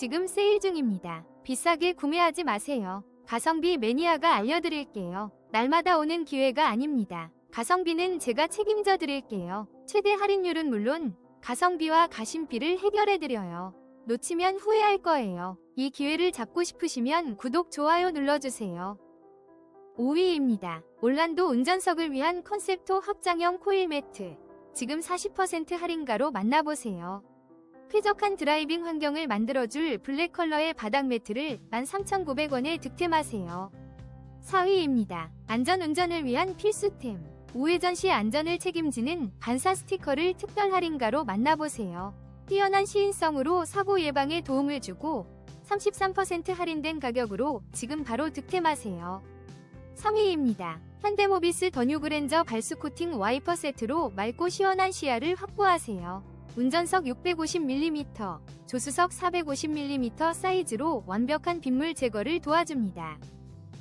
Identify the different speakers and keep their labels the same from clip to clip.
Speaker 1: 지금 세일 중입니다. 비싸게 구매하지 마세요. 가성비 매니아가 알려드릴게요. 날마다 오는 기회가 아닙니다. 가성비는 제가 책임져 드릴게요. 최대 할인율은 물론 가성비와 가심비를 해결해 드려요. 놓치면 후회할 거예요. 이 기회를 잡고 싶으시면 구독, 좋아요 눌러주세요. 5위입니다. 올란도 운전석을 위한 컨셉토 확장형 코일 매트. 지금 40% 할인가로 만나보세요. 쾌적한 드라이빙 환경을 만들어줄 블랙 컬러의 바닥 매트를 13,900원에 득템하세요. 4위입니다. 안전 운전을 위한 필수템. 우회전 시 안전을 책임지는 반사 스티커를 특별 할인가로 만나보세요. 뛰어난 시인성으로 사고 예방에 도움을 주고 33% 할인된 가격으로 지금 바로 득템하세요. 3위입니다. 현대모비스 더 뉴그랜저 발수 코팅 와이퍼 세트로 맑고 시원한 시야를 확보하세요. 운전석 650mm, 조수석 450mm 사이즈로 완벽한 빗물 제거를 도와줍니다.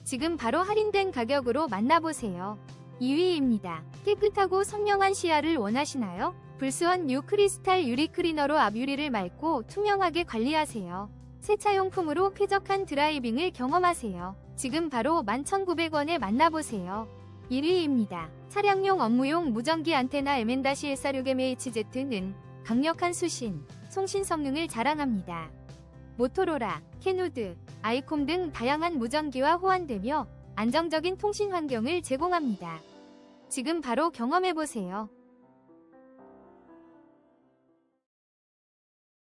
Speaker 1: 지금 바로 할인된 가격으로 만나보세요. 2위입니다. 깨끗하고 선명한 시야를 원하시나요? 불스원 뉴 크리스탈 유리 클리너로 앞 유리를 맑고 투명하게 관리하세요. 세차용품으로 쾌적한 드라이빙을 경험하세요. 지금 바로 11,900원에 만나보세요. 1위입니다. 차량용 업무용 무전기 안테나 M-146MHZ는 강력한 수신, 송신 성능을 자랑합니다. 모토로라, 캐누드, 아이콤 등 다양한 무전기와 호환되며 안정적인 통신 환경을 제공합니다. 지금 바로 경험해보세요.